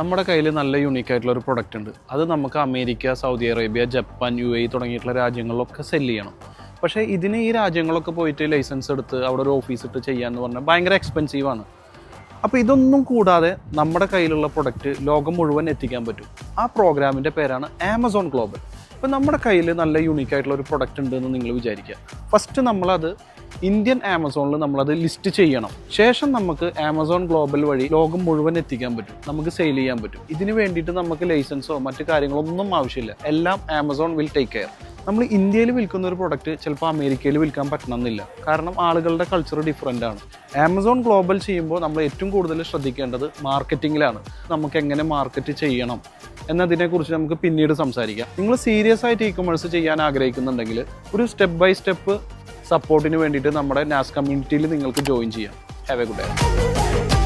നമ്മുടെ കയ്യിൽ നല്ല യുണീക്ക് ആയിട്ടുള്ള ഒരു പ്രൊഡക്റ്റ് ഉണ്ട്. അത് നമുക്ക് America Saudi Arabia Japan U A തുടങ്ങിയിട്ടുള്ള രാജ്യങ്ങളിലൊക്കെ സെല്ല് ചെയ്യണം. പക്ഷേ ഇതിന് ഈ രാജ്യങ്ങളൊക്കെ പോയിട്ട് ലൈസൻസ് എടുത്ത് അവിടെ ഒരു ഓഫീസ് ഇട്ട് ചെയ്യാന്ന് പറഞ്ഞാൽ ഭയങ്കര എക്സ്പെൻസീവാണ് അപ്പോൾ ഇതൊന്നും കൂടാതെ നമ്മുടെ കയ്യിലുള്ള പ്രൊഡക്റ്റ് ലോകം മുഴുവൻ എത്തിക്കാൻ പറ്റും. ആ പ്രോഗ്രാമിന്റെ പേരാണ് ആമസോൺ ഗ്ലോബൽ അപ്പോൾ നമ്മുടെ കയ്യിൽ നല്ല യൂണീക്ക് ആയിട്ടുള്ള ഒരു പ്രൊഡക്റ്റ് ഉണ്ടെന്ന് നിങ്ങൾ വിചാരിക്കുക. ഫസ്റ്റ് നമ്മളത് ഇന്ത്യൻ ആമസോണിൽ നമ്മളത് ലിസ്റ്റ് ചെയ്യണം. ശേഷം നമുക്ക് ആമസോൺ ഗ്ലോബൽ വഴി ലോകം മുഴുവൻ എത്തിക്കാൻ പറ്റും. നമുക്ക് സെയിൽ ചെയ്യാൻ പറ്റും. ഇതിന് വേണ്ടിയിട്ട് നമുക്ക് ലൈസൻസോ മറ്റു കാര്യങ്ങളോ ഒന്നും ആവശ്യമില്ല. എല്ലാം ആമസോൺ വിൽ ടേക്ക് കെയർ നമ്മൾ ഇന്ത്യയിൽ വിൽക്കുന്ന ഒരു പ്രൊഡക്റ്റ് ചിലപ്പോൾ അമേരിക്കയിൽ വിൽക്കാൻ പറ്റണമെന്നില്ല. കാരണം ആളുകളുടെ കൾച്ചർ ഡിഫറെന്റ് ആണ്. ആമസോൺ ഗ്ലോബൽ ചെയ്യുമ്പോൾ നമ്മൾ ഏറ്റവും കൂടുതൽ ശ്രദ്ധിക്കേണ്ടത് മാർക്കറ്റിങ്ങിലാണ്. നമുക്ക് എങ്ങനെ മാർക്കറ്റ് ചെയ്യണം എന്നതിനെക്കുറിച്ച് നമുക്ക് പിന്നീട് സംസാരിക്കാം. നിങ്ങൾ സീരിയസ് ആയിട്ട് ഇ കൊമേഴ്സ് ചെയ്യാൻ ആഗ്രഹിക്കുന്നുണ്ടെങ്കിൽ ഒരു സ്റ്റെപ്പ് ബൈ സ്റ്റെപ്പ് സപ്പോർട്ടിന് വേണ്ടിയിട്ട് നമ്മുടെ നാസ് കമ്മ്യൂണിറ്റിയിൽ നിങ്ങൾക്ക് ജോയിൻ ചെയ്യാം. Have A good day